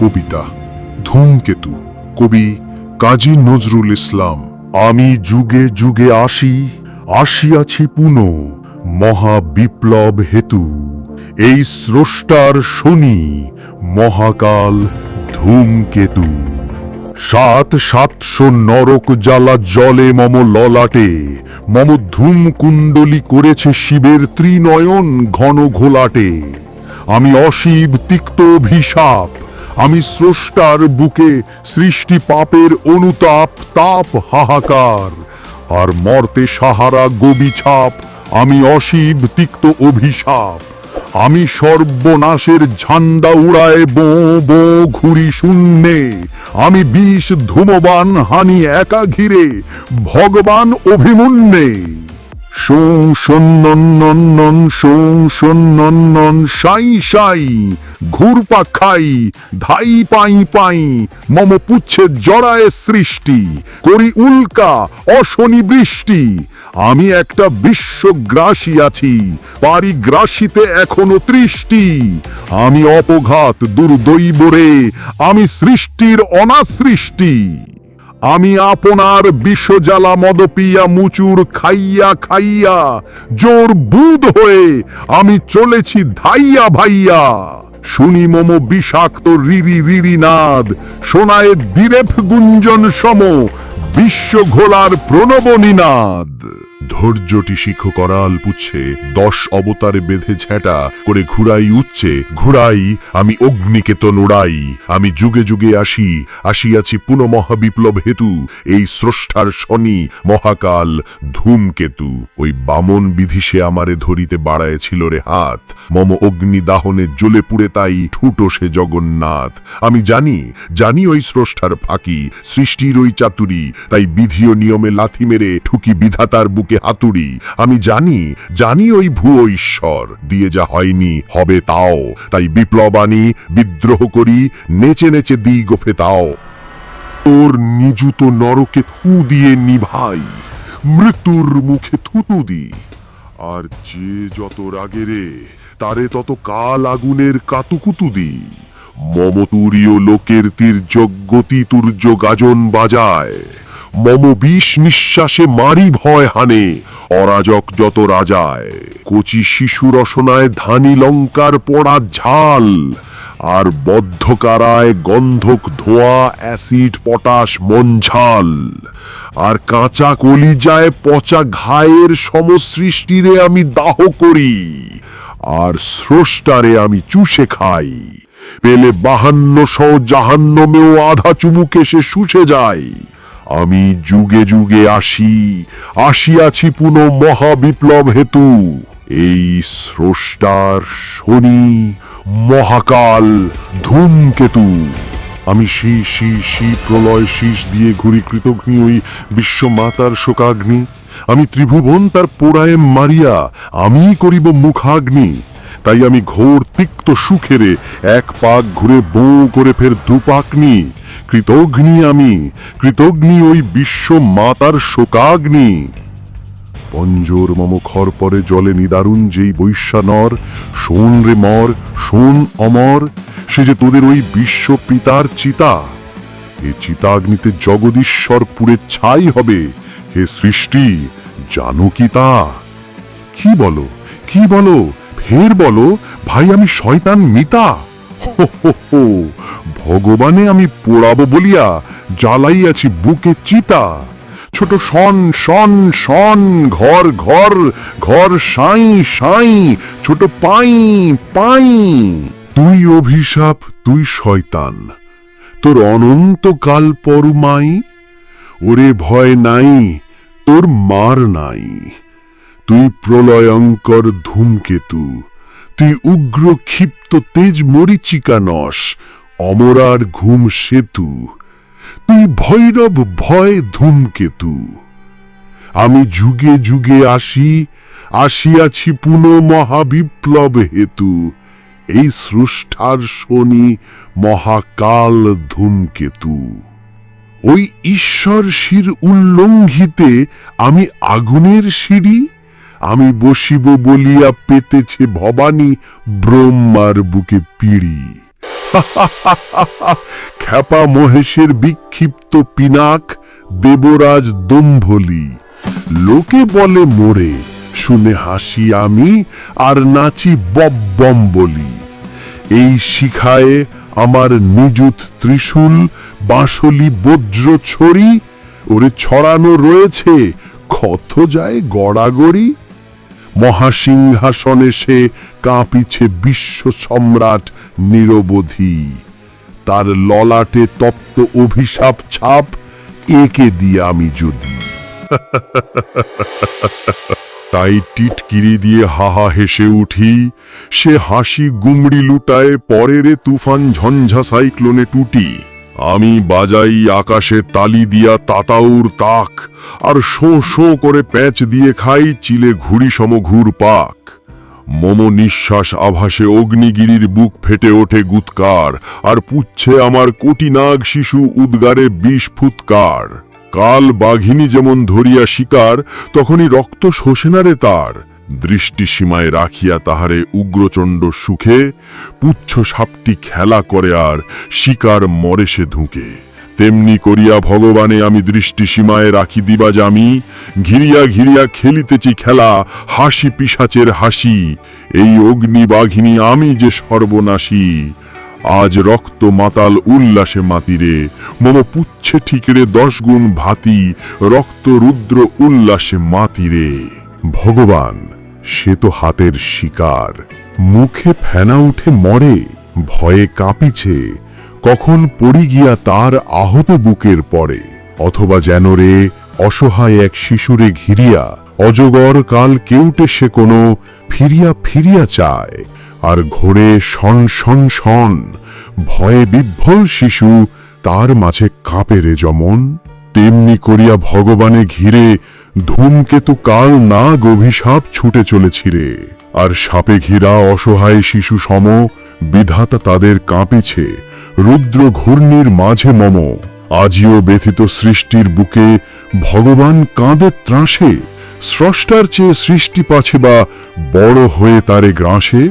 কবিতা, ধূমকেতু, কবি কাজী নজরুল ইসলাম, আমি যুগে যুগে আসি, আসিয়াছি পুনঃ মহা বিপ্লব হেতু। এই স্রষ্টার শনি মহাকাল ধূমকেতু। সাত সাতশো নরক জ্বালা জলে মম ললাটে, মম ধূম কুণ্ডলি করেছে শিবের ত্রিনয়ন ঘন ঘোলাটে। আমি অশিব তিক্ত অভিশাপ আমি স্রষ্টার বুকে সৃষ্টি পাপের অনুতাপ, তাপ হাহাকার। আর মর্তে সাহারা গবি ছাপ, আমি অশিব তিক্ত অভিশাপ। আমি সর্বনাশের ঝান্ডা উড়ায় বো বো ঘুরি শূন্যে। আমি বিষ ধূমবান হানি একা ঘিরে ভগবান অভিমন্যে। সৌ সন্নন সৌ সন্নন সাই সাই ঘুরপা খাই, ধাই পাই পাই, মম পুচ্ছে জড়ায় সৃষ্টি, করি উল্কা অশনি বৃষ্টি। আমি একটা বিশ্বগ্রাসী আছি, পারিগ্রাসীতে এখনও তৃষ্টি। আমি অপঘাত দুর্দৈবরে, আমি সৃষ্টির অনাসৃষ্টি। আমি আপনার বিশ্বজ্বালা মদপিয়া মুচুর খাইয়া খাইয়া জোর বুধ হয়ে আমি চলেছি ধাইয়া ভাইয়া। শুনি মম বিষাক্ত রিরি রিরি নাদ, শোনায় দিরেফ গুঞ্জন সম, বিশ্ব ঘোলার প্রণব নিনাদ ধৈর্যটি শিখ করাল পুচ্ছে, দশ অবতারে বেঁধে ঝেঁটা করে ঘুরাই উচ্চে ঘুরাই, আমি অগ্নিকেতন উড়াই আমি যুগে যুগে আসি, আসিয়াছি পুনঃ মহাবিপ্লব হেতু, এই স্রষ্টার শনি মহাকাল ধূমকেতু। ওই বামন বিধি সে আমারে ধরিতে বাড়ায়েছিল রে হাত, মম অগ্নি দাহনে জ্বলে পুড়ে তাই ঠুটো সে জগন্নাথ। আমি জানি জানি ওই স্রষ্টার ফাঁকি, সৃষ্টির ওই চাতুরি, তাই বিধি ও নিয়মে লাথি মেরে ঠুকি বিধাতার বুকে হাতুড়ি। আমি জানি জানি ওই ভুয়ো ঈশ্বর। দিয়ে যা হয়নি, হবে তাও। তাই বিপ্লব আনি বিদ্রোহ করি, নেচে নেচে দিই গোফে তাও। তোর নিযুত নরকে থু দিয়ে নিভাই, মৃত্যুর মুখে থুতু দি। আর যে যত রাগে রে, তারে তত কাল আগুনের কাতুকুতু দি। মমতুরীয় লোকের তীর যজ্ঞতি তুর্য গাজন বাজায়। মম বিষ নিঃশ্বাসে মারি ভয় হানে। অরাজক যত রাজায়, কচি শিশু রসনায় ধানি লঙ্কার পড়া ঝাল। আর বদ্ধকারায় গন্ধক ধোয়া, অ্যাসিড, পটাশ মঞ্ঝাল আর কাঁচা কলিজায় পচা ঘায়ের সমসৃষ্টিরে আমি দাহ করি। আর স্রষ্টারে আমি চুষে খাই। পেলে বাহান্ন সহ জাহান্নমেও আধা চুমুকে সে শুষে যায়। আমি যুগে যুগে আসি, আসিয়াছি পুনঃ মহাবিপ্লব হেতু। এই স্রষ্টার শনি মহাকাল ধূমকেতু। আমি শি শি শি প্রলয় শীষ দিয়ে ঘুরি কৃতঘ্নি ওই বিশ্বমাতার শোকাগ্নি। আমি ত্রিভুবন তার পোড়ায় মারিয়া আমি করিব মুখাগ্নি। তাই আমি ঘোর তিক্ত সুখেরে এক পাক ঘুরে বউ করে ফের দুপাকনি। কৃতঘ্নি আমি, কৃতঘ্নি ওই বিশ্ব মাতার শোকাগ্নি। পঞ্জোর মম খর পরে জলে নিদারুণ যেই বৈশ্যানর, শোন রে মর, শোন অমর, সে যে তোদের ওই বিশ্ব পিতার চিতা। এ চিতাগ্নিতে জগদীশ্বর পুরে ছাই হবে, হে সৃষ্টি, জানো কি তা? কি বলো কি বলো, ফের বলো, ভাই আমি শয়তান মিতা? ভগবানে আমি পোড়াবো বলিয়া জ্বালাইয়াছি বুকে চিতা। ছোট শন শন শন, ঘর ঘর ঘর, সাই সাই, ছোট পাই পাই। তুই অভিশাপ, তুই শয়তান। তোর অনন্তকাল পরমাই। ওরে ভয় নাই, তোর মার নাই। তুই প্রলয়ঙ্কর ধূমকেতু, তুই উগ্র ক্ষিপ্ত তেজ মরিচিকা নস অমরার ঘুম সেতু, তুই ভৈরব ভয় ধূমকেতু। আমি যুগে যুগে আসি, আসিয়াছি পুনঃ মহাবিপ্লব হেতু, এই স্রষ্টার শনি মহাকাল ধূমকেতু। ওই ঈশ্বর শির উল্লঙ্ঘিতে আমি আগুনের সিঁড়ি আমি বসিব বলিয়া পেতেছে ভবানী ব্রহ্মার বুকে পিড়ি। খ্যাপা মহেশের বিক্ষিপ্ত পিনাক দেবরাজ দম্ভলি। লোকে বলে মোরে, শুনে হাসি আমি, আর নাচি বব্বম বলি এই শিখায়ে আমার নিযুত ত্রিশূল, বাঁশলি, বজ্র ছড়ি, ওরে ছড়ানো রয়েছে, ক্ষত যায় গড়াগড়ি। মহাসিংহাসনে সে কাঁপিছে বিশ্ব সম্রাট নিরবধি। তার ললাটে তপ্ত অভিশাপ ছাপ একে দিয়ে আমি যদি। তাই টিটকিরি দিয়ে হাহা হেসে উঠি। সে হাসি গুমড়ি লুটায় পরের তুফান ঝঞ্ঝা সাইক্লোনে টুটি। আমি বাজাই আকাশে তালি দিয়া তাতাউর তাক, আর শো শো করে প্যাঁচ দিয়ে খাই চিলে ঘুড়ি সম ঘুর পাক। মম নিঃশ্বাস আভাসে অগ্নিগিরির বুক ফেটে ওঠে গুৎকার, আর পুচ্ছে আমার কোটি নাগ শিশু উদ্গারে বিষ ফুৎকার। কাল বাঘিনী যেমন ধরিয়া শিকার, তখনই রক্ত শোষেনারে তার। দৃষ্টি সীমায় রাখিয়া তাহারে উগ্রচণ্ড সুখে পুচ্ছ সাপটি খেলা করে আর শিকার মরে সে ধুঁকে। তেমনি করিয়া ভগবানে আমি দৃষ্টি সীমায় রাখি দিবা জামি ঘিরিয়া ঘিরিয়া খেলিতেছি খেলা, হাসি পিসাচের হাসি। এই অগ্নি বাঘিনী আমি যে সর্বনাশী, আজ রক্ত মাতাল উল্লাসে মাতিরে, মম পুচ্ছে ঠিকরে দশ গুণ ভাতি, রক্ত রুদ্র উল্লাসে মাতিরে। ভগবান সে তো হাতের শিকার। মুখে ফেনা উঠে মরে, ভয়ে কাঁপিছে। কখন পড়ি গিয়া তার আহত বুকের পরে। অথবা যেন রে অসহায় এক শিশুরে ঘিরিয়া, অজগর কাল কেউটে সে কোনো ফিরিয়া ফিরিয়া চায়। আর ঘোরে শন শন শন, ভয়ে বিভ্বল শিশু তার মাঝে কাঁপে রে যমন। তেমনি করিয়া ভগবানে ঘিরে ধূমকেতু কাল না গভিসাপ ছুটে চলেছিরে আর সাপে ঘিরা অসহায় শিশু সম বিধাতা তাদের কাঁপিছে। রুদ্র ঘূর্ণির মাঝে মম, আজিও ব্যথিত সৃষ্টির বুকে ভগবান কাঁদে ত্রাসে। স্রষ্টার চেয়ে সৃষ্টি পাছে বা বড় হয়ে তারে গ্রাসে?